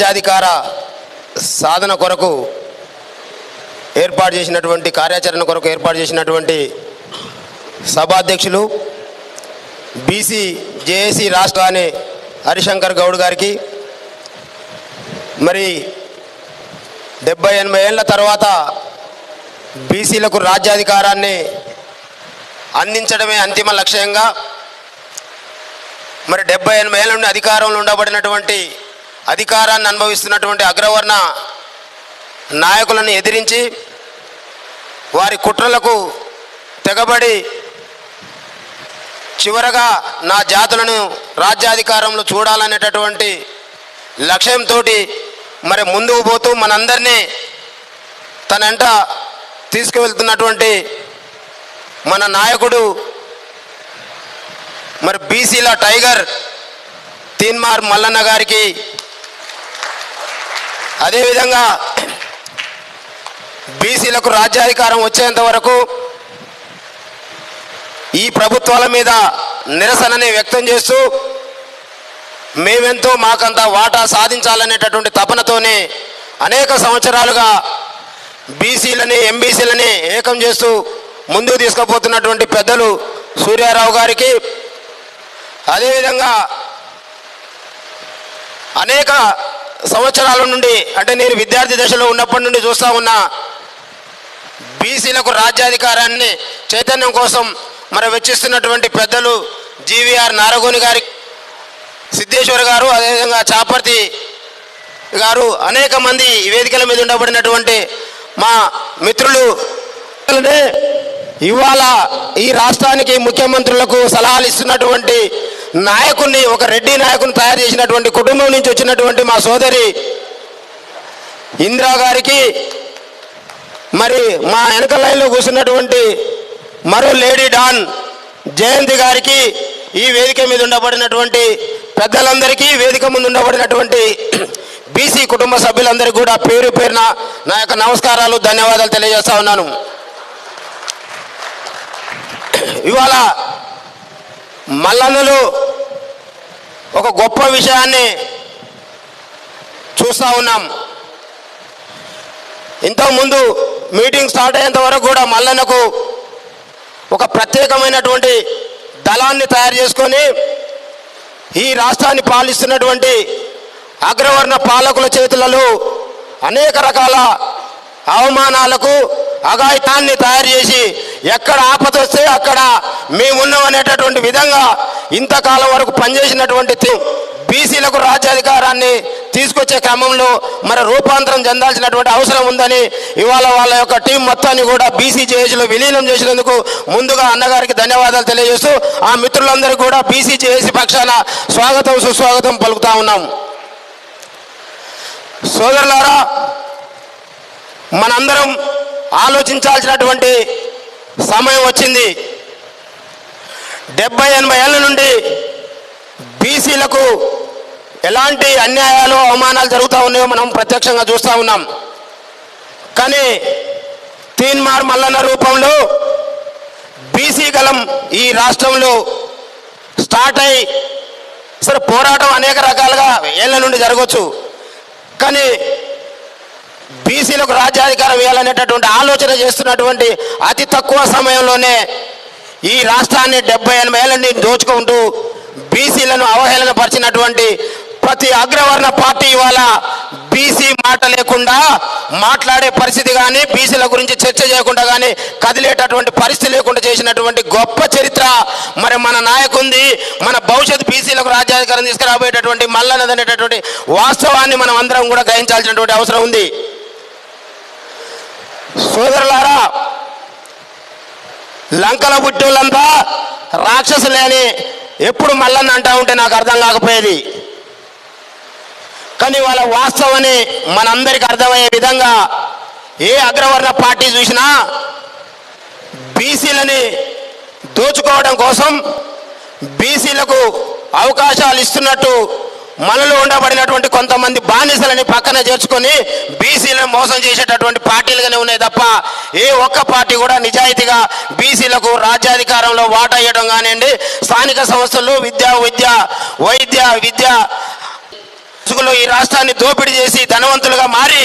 రాజ్యాధికార సాధన కొరకు ఏర్పాటు చేసినటువంటి కార్యాచరణ కొరకు ఏర్పాటు చేసినటువంటి సభాధ్యక్షులు బీసీ జేఏసీ రాష్ట్ర అనే హరిశంకర్ గౌడ్ గారికి మరి డెబ్బై ఎనభై ఏళ్ళ తర్వాత బీసీలకు రాజ్యాధికారాన్ని అందించడమే అంతిమ లక్ష్యంగా మరి డెబ్బై ఎనభై ఏళ్ళ నుండి అధికారంలో ఉండబడినటువంటి అధికారాన్ని అనుభవిస్తున్నటువంటి అగ్రవర్ణ నాయకులను ఎదిరించి వారి కుట్రలకు తెగబడి చివరగా నా జాతులను రాజ్యాధికారంలో చూడాలనేటటువంటి లక్ష్యంతో మరి ముందుకు పోతూ మనందరినీ తనంట తీసుకువెళ్తున్నటువంటి మన నాయకుడు మరి బీసీల టైగర్ తీన్మార్ మల్లన్న గారికి అదేవిధంగా బీసీలకు రాజ్యాధికారం వచ్చేంత వరకు ఈ ప్రభుత్వాల మీద నిరసనని వ్యక్తం చేస్తూ మేమెంతో మాకంత వాటా సాధించాలనేటటువంటి తపనతోనే అనేక సంవత్సరాలుగా బీసీలని ఎంబీసీలని ఏకం చేస్తూ ముందుకు తీసుకుపోతున్నటువంటి పెద్దలు సూర్యారావు గారికి. అదేవిధంగా అనేక సంవత్సరాల నుండి అంటే నేను విద్యార్థి దశలో ఉన్నప్పటి నుండి చూస్తూ ఉన్నా బీసీలకు రాజ్యాధికారాన్ని చైతన్యం కోసం మరి వెచ్చిస్తున్నటువంటి పెద్దలు జీవీఆర్ నారగోని గారి సిద్ధేశ్వర్ గారు అదేవిధంగా చాపర్తి గారు అనేక మంది వేదికల మీద ఉండబడినటువంటి మా మిత్రులు. ఇవాళ ఈ రాష్ట్రానికి ముఖ్యమంత్రులకు సలహాలు ఇస్తున్నటువంటి నాయకుడిని ఒక రెడ్డి నాయకుని తయారు చేసినటువంటి కుటుంబం నుంచి వచ్చినటువంటి మా సోదరి ఇందిరా గారికి మరి మా వెనక లైన్లో కూర్చున్నటువంటి మరో లేడీ డాన్ జయంతి గారికి ఈ వేదిక మీద ఉండబడినటువంటి పెద్దలందరికీ వేదిక ముందు ఉండబడినటువంటి బీసీ కుటుంబ సభ్యులందరికీ కూడా పేరు పేరున నా యొక్క నమస్కారాలు ధన్యవాదాలు తెలియజేస్తా ఉన్నాను. ఇవాళ మల్లన్నలు ఒక గొప్ప విషయాన్ని చూస్తూ ఉన్నాం. ఇంతకుముందు మీటింగ్ స్టార్ట్ అయ్యేంత వరకు కూడా మల్లన్నకు ఒక ప్రత్యేకమైనటువంటి దళాన్ని తయారు చేసుకొని ఈ రాష్ట్రాన్ని పాలిస్తున్నటువంటి అగ్రవర్ణ పాలకుల చేతులలో అనేక రకాల అవమానాలకు అఘాయితాన్ని తయారు చేసి ఎక్కడ ఆపద వస్తే అక్కడ మేమున్నాం అనేటటువంటి విధంగా ఇంతకాలం వరకు పనిచేసినటువంటి బీసీలకు రాజ్యాధికారాన్ని తీసుకొచ్చే క్రమంలో మరి రూపాంతరం చెందాల్సినటువంటి అవసరం ఉందని ఇవాళ వాళ్ళ యొక్క టీం మొత్తాన్ని కూడా బీసీజేఏసీలో విలీనం చేసినందుకు ముందుగా అన్నగారికి ధన్యవాదాలు తెలియజేస్తూ ఆ మిత్రులందరికీ కూడా బీసీ పక్షాన స్వాగతం సుస్వాగతం పలుకుతా ఉన్నాం. సోదరులారా మనందరం ఆలోచించాల్సినటువంటి సమయం వచ్చింది. డెబ్బై ఎనభై ఏళ్ళ నుండి బీసీలకు ఎలాంటి అన్యాయాలు అవమానాలు జరుగుతూ ఉన్నాయో మనం ప్రత్యక్షంగా చూస్తూ ఉన్నాం. కానీ తీన్మార్ మల్లన్న రూపంలో బీసీ గలం ఈ రాష్ట్రంలో స్టార్ట్ అయి సరే పోరాటం అనేక రకాలుగా ఏళ్ళ నుండి జరగవచ్చు కానీ బీసీలకు రాజ్యాధికారం ఇవ్వాలనేటటువంటి ఆలోచన చేస్తున్నటువంటి అతి తక్కువ సమయంలోనే ఈ రాష్ట్రాన్ని డెబ్బై ఎనభై ఏళ్ళ నుండి దోచుకుంటూ బీసీలను అవహేళన పరిచినటువంటి ప్రతి అగ్రవర్ణ పార్టీ ఇవాళ బీసీ మాట లేకుండా మాట్లాడే పరిస్థితి కానీ బీసీల గురించి చర్చ చేయకుండా కానీ కదిలేటటువంటి పరిస్థితి లేకుండా చేసినటువంటి గొప్ప చరిత్ర మరి మన నాయకుంది మన భవిష్యత్ బీసీలకు రాజ్యాధికారం తీసుకురాబోయేటటువంటి మల్లనది అనేటటువంటి వాస్తవాన్ని మనం అందరం కూడా గ్రహించాల్సినటువంటి అవసరం ఉంది. సోదరులారా లంకల పుట్టోళ్ళంతా రాక్షసులేని ఎప్పుడు మల్లన్న అంటా ఉంటే నాకు అర్థం కాకపోయేది. కానీ వాళ్ళ వాస్తవాన్ని మనందరికి అర్థమయ్యే విధంగా ఏ అగ్రవర్ణ పార్టీ చూసినా బీసీలని దోచుకోవడం కోసం బీసీలకు అవకాశాలు ఇస్తున్నట్టు మనలో ఉండబడినటువంటి కొంతమంది బానిసలని పక్కన చేర్చుకొని బీసీలను మోసం చేసేటటువంటి పార్టీలుగానే ఉన్నాయి తప్ప ఏ ఒక్క పార్టీ కూడా నిజాయితీగా బీసీలకు రాజ్యాధికారంలో వాటా ఇవ్వడం కానివ్వండి స్థానిక సంస్థలు విద్య విద్య వైద్య విద్య ఈ రాష్ట్రాన్ని దోపిడీ చేసి ధనవంతులుగా మారి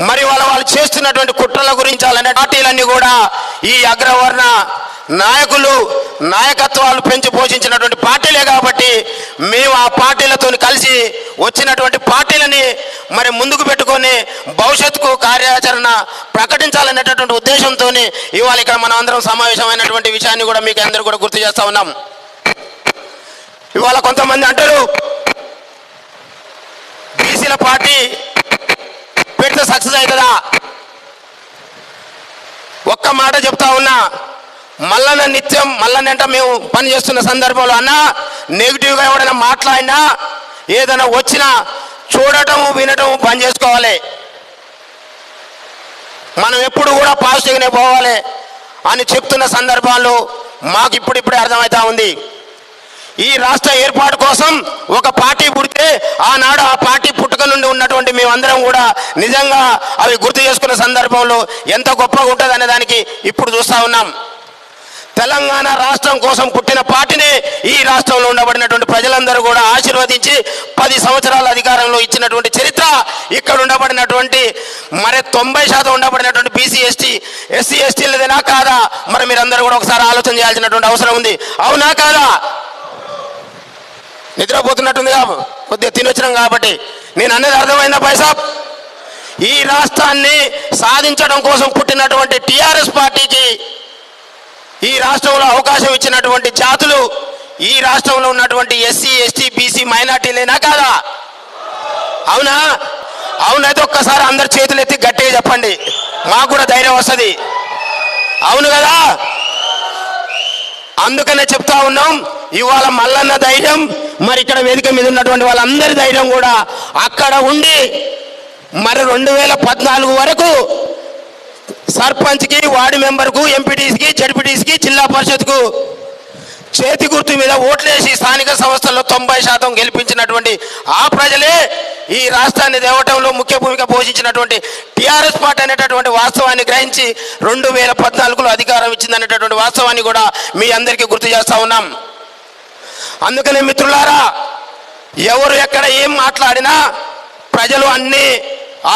మరి వాళ్ళ వాళ్ళు చేస్తున్నటువంటి కుట్రల గురించి పార్టీలన్నీ కూడా ఈ అగ్రవర్ణ నాయకులు నాయకత్వాలు పెంచి పోషించినటువంటి పార్టీలే కాబట్టి మేము ఆ పార్టీలతో కలిసి వచ్చినటువంటి పార్టీలని మరి ముందుకు పెట్టుకొని భవిష్యత్తుకు కార్యాచరణ ప్రకటించాలనేటటువంటి ఉద్దేశంతో ఇవాళ ఇక్కడ మనం అందరం సమావేశమైనటువంటి విషయాన్ని కూడా మీకు అందరూ కూడా గుర్తు చేస్తూ ఉన్నాం. ఇవాళ కొంతమంది అంటారు బీసీల పార్టీ పెడితే సక్సెస్ అవుతుందా? ఒక్క మాట చెప్తా ఉన్నా మల్లన్న నిత్యం మల్లనంట మేము పని చేస్తున్న సందర్భంలో అన్నా నెగిటివ్గా ఎవడైనా మాట్లాడినా ఏదైనా వచ్చినా చూడటం వినటం పని చేసుకోవాలి. మనం ఎప్పుడు కూడా పాజిటివ్గానే పోవాలి అని చెప్తున్న సందర్భాల్లో మాకు ఇప్పుడిప్పుడే అర్థమవుతా ఉంది. ఈ రాష్ట్ర ఏర్పాటు కోసం ఒక పార్టీ పుడితే ఆనాడు ఆ పార్టీ పుట్టుక నుండి ఉన్నటువంటి మేమందరం కూడా నిజంగా అవి గుర్తు చేసుకున్న సందర్భంలో ఎంత గొప్పగా ఉంటుంది అనే దానికి ఇప్పుడు చూస్తా ఉన్నాం. తెలంగాణ రాష్ట్రం కోసం పుట్టిన పార్టీని ఈ రాష్ట్రంలో ఉండబడినటువంటి ప్రజలందరూ కూడా ఆశీర్వదించి పది సంవత్సరాల అధికారంలో ఇచ్చినటువంటి చరిత్ర ఇక్కడ ఉండబడినటువంటి మరి తొంభై శాతం ఉండబడినటువంటి బీసీ ఎస్టీ ఎస్సీ ఎస్టీలదేనా కాదా? మరి మీరందరూ కూడా ఒకసారి ఆలోచన చేయాల్సినటువంటి అవసరం ఉంది. అవునా కాదా? నిద్రపోతున్నట్టుందిగా కొద్దిగా తినొచ్చినాం కాబట్టి. నేను అనేది అర్థమైందా పైసాబ్ ఈ రాష్ట్రాన్ని సాధించడం కోసం పుట్టినటువంటి టిఆర్ఎస్ పార్టీకి ఈ రాష్ట్రంలో అవకాశం ఇచ్చినటువంటి జాతులు ఈ రాష్ట్రంలో ఉన్నటువంటి ఎస్సీ ఎస్టీ బీసీ మైనార్టీలేనా కాదా? అవునా? అవునైతే ఒక్కసారి అందరు చేతులు ఎత్తి గట్టిగా చెప్పండి. మాకు కూడా ధైర్యం వస్తుంది. అవును కదా? అందుకనే చెప్తా ఉన్నాం ఇవాళ మల్లన్న ధైర్యం మరి ఇక్కడ వేదిక మీద ఉన్నటువంటి వాళ్ళందరి ధైర్యం కూడా అక్కడ ఉండి మరి రెండు వేల పద్నాలుగు వరకు సర్పంచ్కి వార్డు మెంబర్కు ఎంపీటీసీకి జడ్పీటీసీకి జిల్లా పరిషత్కు చేతి గుర్తు మీద ఓట్లేసి స్థానిక సంస్థల్లో తొంభై శాతం గెలిపించినటువంటి ఆ ప్రజలే ఈ రాష్ట్రాన్ని దేవటంలో ముఖ్య భూమిక పోషించినటువంటి టిఆర్ఎస్ పార్టీ అనేటటువంటి వాస్తవాన్ని గ్రహించి రెండు వేల పద్నాలుగులో అధికారం ఇచ్చిందనేటటువంటి వాస్తవాన్ని కూడా మీ అందరికీ గుర్తు చేస్తా ఉన్నాం. అందుకనే మిత్రులారా ఎవరు ఎక్కడ ఏం మాట్లాడినా ప్రజలు అన్నీ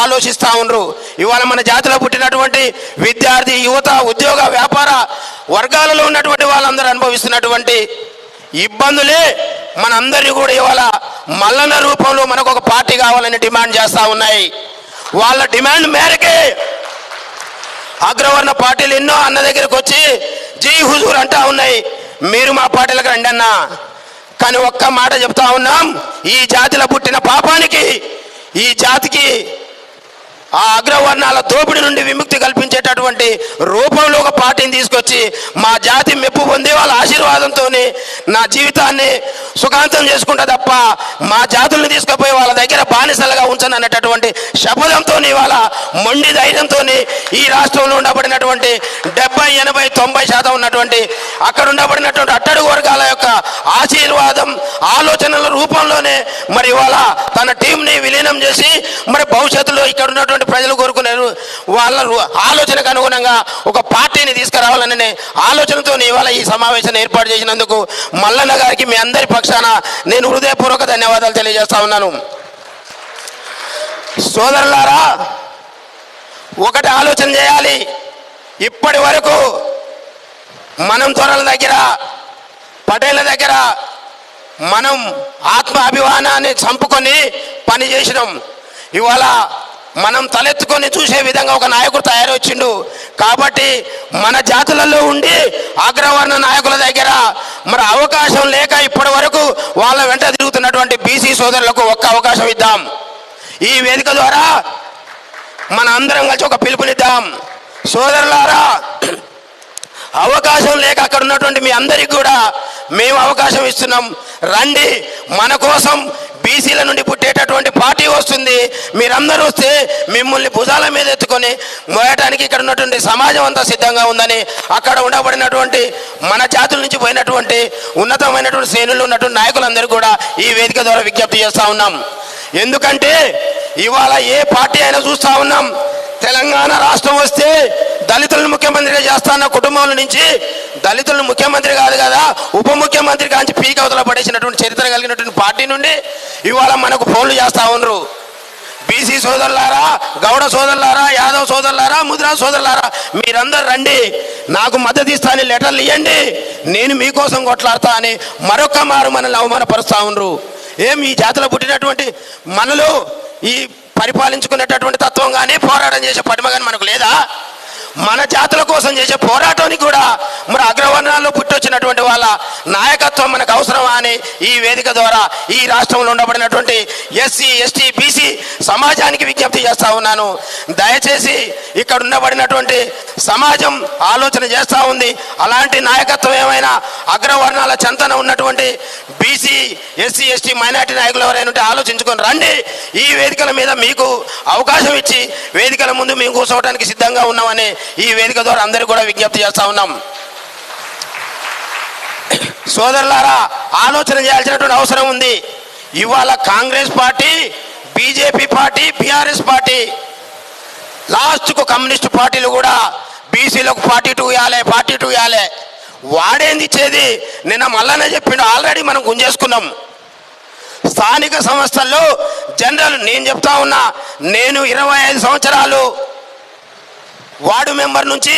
ఆలోచిస్తూ ఉండరు. ఇవాళ మన జాతిలో పుట్టినటువంటి విద్యార్థి యువత ఉద్యోగ వ్యాపార వర్గాలలో ఉన్నటువంటి వాళ్ళందరూ అనుభవిస్తున్నటువంటి ఇబ్బందులే మనందరినీ కూడా ఇవాళ మల్లన్న రూపంలో మనకు ఒక పార్టీ కావాలని డిమాండ్ చేస్తూ ఉన్నాయి. వాళ్ళ డిమాండ్ మేరకే అగ్రవర్ణ పార్టీలు ఎన్నో అన్న దగ్గరకు వచ్చి జీ హుజూర్ అంటా ఉన్నాయి. మీరు మా పార్టీలకు రండి అన్నా కానీ ఒక్క మాట చెప్తా ఉన్నాం ఈ జాతిలో పుట్టిన పాపానికి ఈ జాతికి ఆ అగ్రవర్ణాల దోపిడి నుండి విముక్తి కల్పించేటటువంటి రూపంలో ఒక పార్టీని తీసుకొచ్చి మా జాతి మెప్పు పొంది వాళ్ళ ఆశీర్వాదంతో నా జీవితాన్ని సుఖాంతం చేసుకుంటా తప్ప మా జాతుల్ని తీసుకుపోయి వాళ్ళ దగ్గర బానిసలుగా ఉంచను అనేటటువంటి శపథంతో వాళ్ళ మొండి ధైర్యంతో ఈ రాష్ట్రంలో ఉండబడినటువంటి డెబ్బై ఎనభై తొంభై శాతం ఉన్నటువంటి అక్కడ ఉండబడినటువంటి అట్టడుగు వర్గాల యొక్క ఆశీర్వాదం ఆలోచనల రూపంలోనే మరి ఇవాళ తన టీంని విలీనం చేసి మరి భవిష్యత్తులో ఇక్కడ ఉన్నటువంటి ప్రజలు కోరుకున్నారు వాళ్ళ ఆలోచనకు అనుగుణంగా ఒక పార్టీని తీసుకురావాలనే ఆలోచనతో ఇవాళ ఈ సమావేశాన్ని ఏర్పాటు చేసినందుకు మల్లన్న గారికి మీ అందరి పక్షాన నేను హృదయపూర్వక ధన్యవాదాలు తెలియజేస్తా ఉన్నాను. సోదరులారా ఒకటి ఆలోచన చేయాలి. ఇప్పటి వరకు మనం త్వరల దగ్గర పటేళ్ళ దగ్గర మనం ఆత్మ అభిమానాన్ని చంపుకొని పని చేసినాం ఇవాళ మనం తలెత్తుకొని చూసే విధంగా ఒక నాయకుడు తయారొచ్చిండు. కాబట్టి మన జాతులలో ఉండి అగ్రవర్ణ నాయకుల దగ్గర మరి అవకాశం లేక ఇప్పటి వరకు వాళ్ళ వెంట తిరుగుతున్నటువంటి బీసీ సోదరులకు ఒక్క అవకాశం ఇద్దాం. ఈ వేదిక ద్వారా మన అందరం కలిసి ఒక పిలుపునిద్దాం. సోదరులారా అవకాశం లేక అక్కడ ఉన్నటువంటి మీ అందరికి కూడా మేము అవకాశం ఇస్తున్నాం. రండి మన కోసం బీసీల నుండి పుట్టేటటువంటి పార్టీ వస్తుంది. మీరందరూ వస్తే మిమ్మల్ని భుజాల మీద ఎత్తుకొని మోయటానికి ఇక్కడ ఉన్నటువంటి సమాజం అంతా సిద్ధంగా ఉందని అక్కడ ఉండబడినటువంటి మన జాతుల నుంచి పోయినటువంటి ఉన్నతమైనటువంటి శ్రేణులు ఉన్నటువంటి నాయకులందరూ కూడా ఈ వేదిక ద్వారా విజ్ఞప్తి చేస్తూ ఉన్నాం. ఎందుకంటే ఇవాళ ఏ పార్టీ అయినా చూస్తూ ఉన్నాం. తెలంగాణ రాష్ట్రం వస్తే దళితులను ముఖ్యమంత్రిగా చేస్తాన్న కుటుంబాల నుంచి దళితులను ముఖ్యమంత్రి కాదు కదా ఉప ముఖ్యమంత్రి కాంచి పీక్ అవతల పడేసినటువంటి చరిత్ర కలిగినటువంటి పార్టీ నుండి ఇవాళ మనకు ఫోన్లు చేస్తా ఉన్నారు. బీసీ సోదరులారా గౌడ సోదరులారా యాదవ్ సోదరులారా ముద్రా సోదరులారా మీరందరూ రండి. నాకు మద్దతు ఇస్తాను లెటర్లు ఇవ్వండి నేను మీకోసం కొట్లాడతా అని మరొక మారు మనల్ని అవమానపరుస్తా ఉన్నారు. ఏం ఈ జాతిలో పుట్టినటువంటి మనలో ఈ పరిపాలించుకునేటటువంటి తత్వం కానీ పోరాటం చేసే పటిమ కానీ మనకు లేదా? మన జాతుల కోసం చేసే పోరాటానికి కూడా మరి అగ్రవర్ణాల్లో పుట్టొచ్చినటువంటి వాళ్ళ నాయకత్వం మనకు అవసరమా అని ఈ వేదిక ద్వారా ఈ రాష్ట్రంలో ఉండబడినటువంటి ఎస్సీ ఎస్టీ బీసీ సమాజానికి విజ్ఞప్తి చేస్తా ఉన్నాను. దయచేసి ఇక్కడ ఉండబడినటువంటి సమాజం ఆలోచన చేస్తూ ఉంది. అలాంటి నాయకత్వం ఏమైనా అగ్రవర్ణాల చెంతన ఉన్నటువంటి బీసీ ఎస్సీ ఎస్టీ మైనార్టీ నాయకులు ఎవరైనా ఉంటే ఆలోచించుకొని రండి. ఈ వేదికల మీద మీకు అవకాశం ఇచ్చి వేదికల ముందు మేము కూర్చోవడానికి సిద్ధంగా ఉన్నామని ఈ వేదిక ద్వారా అందరికీ కూడా విజ్ఞప్తి చేస్తా ఉన్నాం. సోదరులారా ఆలోచన చేయాల్సినటువంటి అవసరం ఉంది. ఇవాళ Congress party BJP party BRS party. లాస్ట్కు కమ్యూనిస్ట్ పార్టీలు కూడా బీసీలకు పార్టీ టూ ఇవ్వాలి పార్టీ టూ ఇవ్వాలి. వాడేంది ఇచ్చేది? నిన్న మళ్ళానే చెప్పిండు ఆల్రెడీ మనం గుంజేసుకున్నాం. స్థానిక సంస్థల్లో జనరల్ నేను చెప్తా ఉన్నా నేను ఇరవై ఐదు సంవత్సరాలు వార్డు మెంబర్ నుంచి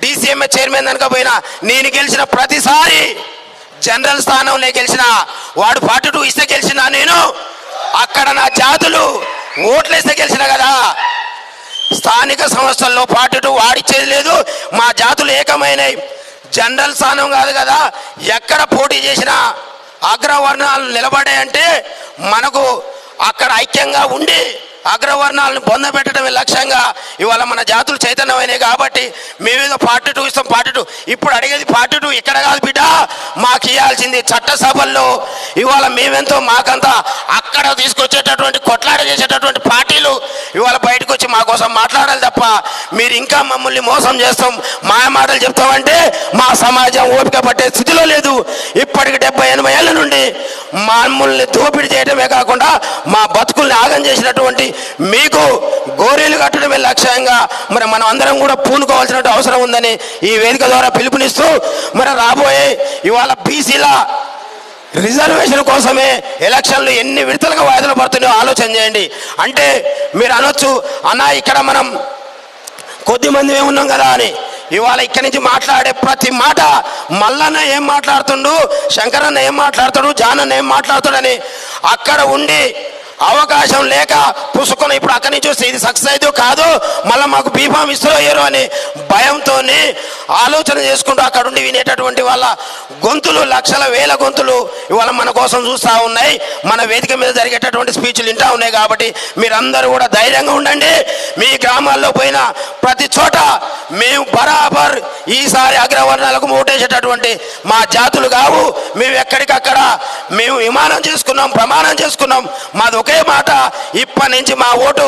డిసిఎంఏ చైర్మన్ కనుక పోయినా నేను గెలిచిన ప్రతిసారి జనరల్ స్థానంలో గెలిచిన వాడు పాటు టూ ఇస్తే గెలిచిన నేను. అక్కడ నా జాతులు ఓట్లేస్తే గెలిచిన కదా. స్థానిక సంస్థల్లో ఫార్టీ టూ వాడిచ్చేది లేదు మా జాతులు ఏకమైనవి జనరల్ స్థానం కాదు కదా ఎక్కడ పోటీ చేసినా అగ్రవర్ణాలు నిలబడాయంటే మనకు అక్కడ ఐక్యంగా ఉండి అగ్రవర్ణాలను పొందబెట్టడమే లక్ష్యంగా ఇవాళ మన జాతులు చైతన్యమైనవి కాబట్టి మేమేదో పార్టీ టూ ఇస్తాం పార్టీ టూ. ఇప్పుడు అడిగేది పార్టీ టూ ఇక్కడ కాదు బిడ్డ. మాకు ఇవ్వాల్సింది చట్టసభల్లో ఇవాళ మేమెంతో మాకంతా అక్కడ తీసుకొచ్చేటటువంటి కొట్లాట చేసేటటువంటి పార్టీలు ఇవాళ బయటకు వచ్చి మా కోసం మాట్లాడాలి తప్ప మీరు ఇంకా మమ్మల్ని మోసం చేస్తాం. మా మాటలు చెప్తామంటే మా సమాజం ఓపిక పట్టే స్థితిలో లేదు. ఇప్పటికి డెబ్బై ఎనభై ఏళ్ళ నుండి మమ్మల్ని దోపిడీ చేయడమే కాకుండా మా బతుకుల్ని ఆగం చేసినటువంటి మీకు గోరీలు కట్టడమే లక్ష్యంగా మరి మనం అందరం కూడా పూనుకోవాల్సిన అవసరం ఉందని ఈ వేదిక ద్వారా పిలుపునిస్తూ మరి రాబోయే ఇవాళ బీసీల రిజర్వేషన్ కోసమే ఎలక్షన్లు ఎన్ని విడతలుగా వాయిదాలు పడుతున్నాయో ఆలోచన చేయండి. అంటే మీరు అనొచ్చు అన్న ఇక్కడ మనం కొద్ది మంది ఉన్నాం కదా అని. ఇవాళ ఇక్కడి నుంచి మాట్లాడే ప్రతి మాట మల్లన్న ఏం మాట్లాడుతుండు శంకరన్న ఏం మాట్లాడుతాడు జానన్న ఏం మాట్లాడుతాడని అక్కడ ఉండి అవకాశం లేక పుసుకొని ఇప్పుడు అక్కడి నుంచి వస్తే ఇది సక్సెస్ అయితే కాదు. మళ్ళీ మాకు బీఫామ్ ఇస్తారో ఇయ్యరో అని భయంతో ఆలోచన చేసుకుంటూ అక్కడ ఉండి వినేటటువంటి వాళ్ళ గొంతులు లక్షల వేల గొంతులు ఇవాళ మన కోసం చూస్తూ ఉన్నాయి. మన వేదిక మీద జరిగేటటువంటి స్పీచ్లు వింటూ ఉన్నాయి కాబట్టి మీరందరూ కూడా ధైర్యంగా ఉండండి. మీ గ్రామాల్లో పోయిన ప్రతి చోట మేము బరాబర్ ఈసారి అగ్రవర్ణాలకు ఓటేసేటటువంటి మా జాతులు కావు. మేము ఎక్కడికక్కడ మేము విమానం చేసుకున్నాం ప్రమాణం చేసుకున్నాం. మాది ఒకే మాట ఇప్పటి నుంచి మా ఓటు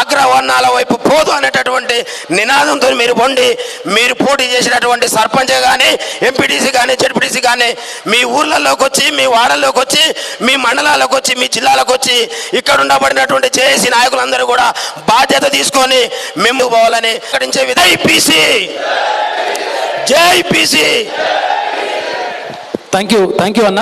అగ్రవర్ణాల వైపు పోదు అనేటటువంటి నినాదంతో మీరు పొండి మీరు పోటీ చేసినటువంటి సర్పంచ్ కానీ ఎంపీటీసీ కానీ జడ్పీటీసీ కానీ మీ ఊర్లలోకి వచ్చి మీ వాడల్లోకి వచ్చి మీ మండలాలకు వచ్చి మీ జిల్లాలకు వచ్చి ఇక్కడ ఉండబడినటువంటి జేఏసీ నాయకులందరూ కూడా బాధ్యత తీసుకొని మేము పోవాలని ప్రకటించే విధంగా పీసీ! జై PC! Thank you thank you అన్న.